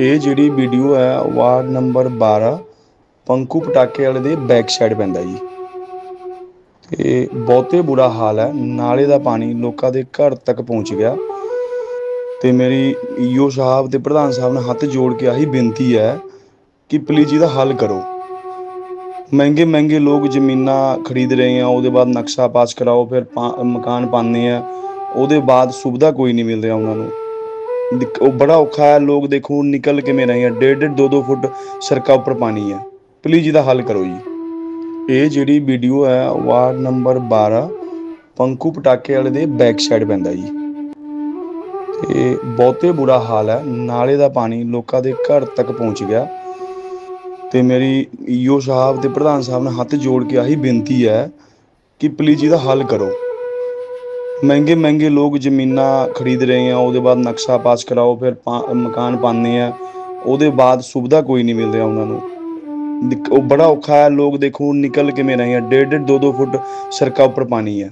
ਇਹ ਜਿਹੜੀ ਵੀਡੀਓ ਹੈ, ਵਾਰਡ ਨੰਬਰ 12 ਪੰਕੂ ਪਟਾਕੇ ਵਾਲੇ ਦੇ ਬੈਕ ਸਾਈਡ ਪੈਂਦਾ ਜੀ। ਤੇ ਬਹੁਤੇ ਬੁਰਾ ਹਾਲ ਹੈ, ਨਾਲੇ ਦਾ ਪਾਣੀ ਲੋਕਾਂ ਦੇ ਘਰ ਤੱਕ ਪਹੁੰਚ ਗਿਆ। ਤੇ ਮੇਰੀ ਈਓ ਸਾਹਿਬ ਤੇ ਪ੍ਰਧਾਨ ਸਾਹਿਬ ਨਾਲ ਹੱਥ ਜੋੜ ਕੇ ਆਹੀ ਬੇਨਤੀ ਹੈ ਕਿ ਪਲੀਜ਼ ਇਹਦਾ ਹੱਲ ਕਰੋ। ਮਹਿੰਗੇ ਮਹਿੰਗੇ ਲੋਕ ਜ਼ਮੀਨਾਂ ਖਰੀਦ ਰਹੇ ਆ, ਉਹਦੇ ਬਾਅਦ ਨਕਸ਼ਾ ਪਾਸ ਕਰਾਓ, ਫਿਰ ਪਾ- ਮਕਾਨ ਪਾਉਂਦੇ ਆ। ਉਹਦੇ ਬਾਅਦ ਸੁਵਿਧਾ ਕੋਈ ਨਹੀਂ ਮਿਲ ਰਿਹਾ ਉਹਨਾਂ ਨੂੰ। ਉਹ ਬੜਾ ਔਖਾ ਹੈ, ਲੋਕ ਦੇਖੋ ਨਿਕਲ ਕਿਵੇਂ ਰਹੇ ਆ ਡੇਢ ਡੇਢ ਦੋ ਦੋ ਫੁੱਟ ਸੜਕਾਂ ਉੱਪਰ ਪਾਣੀ ਹੈ ਪਲੀਜ਼ ਇਹਦਾ ਹੱਲ ਕਰੋ ਜੀ। ਇਹ ਜਿਹੜੀ ਵੀਡੀਓ ਹੈ, ਵਾਰਡ ਨੰਬਰ 12 ਪੰਕੂ ਪਟਾਕੇ ਵਾਲੇ ਦੇ ਬੈਕ ਸਾਈਡ ਪੈਂਦਾ ਜੀ। ਤੇ ਬਹੁਤੇ ਬੁਰਾ ਹਾਲ ਹੈ, ਨਾਲੇ ਦਾ ਪਾਣੀ ਲੋਕਾਂ ਦੇ ਘਰ ਤੱਕ ਪਹੁੰਚ ਗਿਆ। ਤੇ ਮੇਰੀ ਈਓ ਸਾਹਿਬ ਤੇ ਪ੍ਰਧਾਨ ਸਾਹਿਬ ਨਾਲ ਹੱਥ ਜੋੜ ਕੇ ਆਹੀ ਬੇਨਤੀ ਹੈ ਕਿ ਪਲੀਜ਼ ਇਹਦਾ ਹੱਲ ਕਰੋ। ਮਹਿੰਗੇ ਮਹਿੰਗੇ ਲੋਕ ਜ਼ਮੀਨਾਂ ਖਰੀਦ ਰਹੇ ਆ, ਉਹਦੇ ਬਾਅਦ ਨਕਸ਼ਾ ਪਾਸ ਕਰਾਓ, ਫਿਰ ਪਾ- ਮਕਾਨ ਪਾਉਂਦੇ ਆ, ਉਹਦੇ ਬਾਅਦ ਸੁਵਿਧਾ ਕੋਈ ਨਹੀਂ ਮਿਲ ਰਿਹਾ ਉਹਨਾਂ ਨੂੰ। ਉਹ ਬੜਾ ਔਖਾ ਹੈ, ਲੋਕ ਦੇਖੋ ਨਿਕਲ ਕਿਵੇਂ ਰਹੇ ਆ ਡੇਢ ਡੇਢ ਦੋ ਦੋ ਫੁੱਟ ਸੜਕਾਂ ਉੱਪਰ ਪਾਣੀ ਹੈ